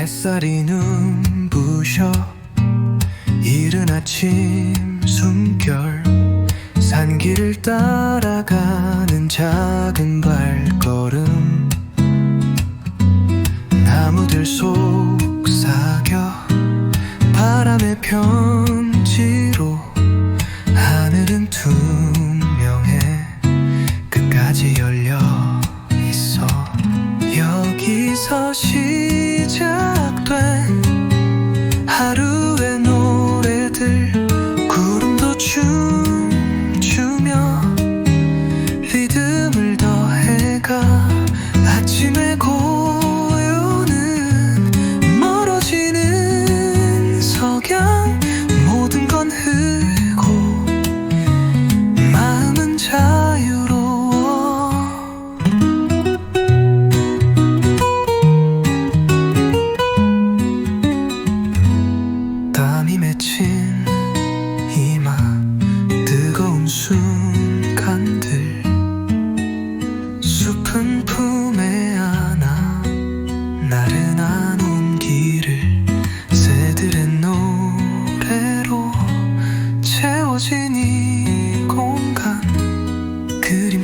햇살이 눈부셔 이른 아침 숨결 산길을 따라가는 작은 발걸음 나무들 속삭여 바람의 편지로 하늘은 투명해 끝까지 열려 있어 여기서 시 시작된 하루의 노래들.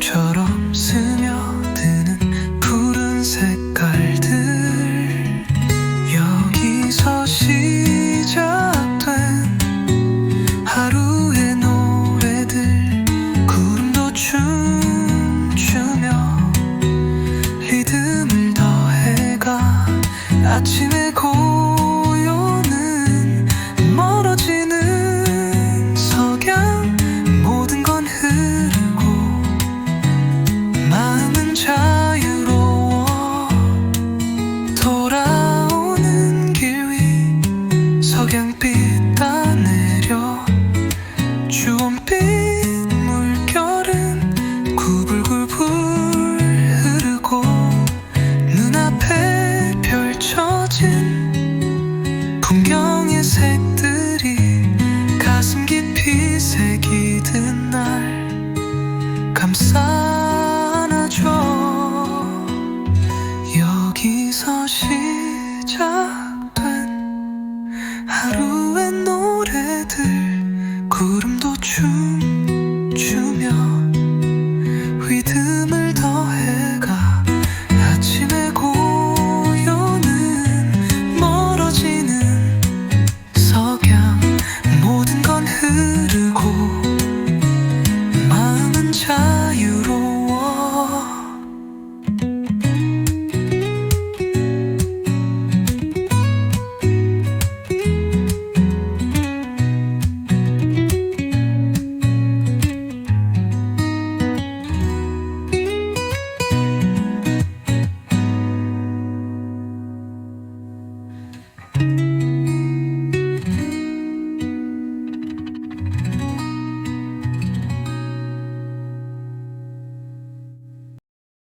처럼 스며드는 푸른 색깔들. 여기서 시작된 하루의 노래들. 구름도 춤추며 리듬을 더해가 아침에 고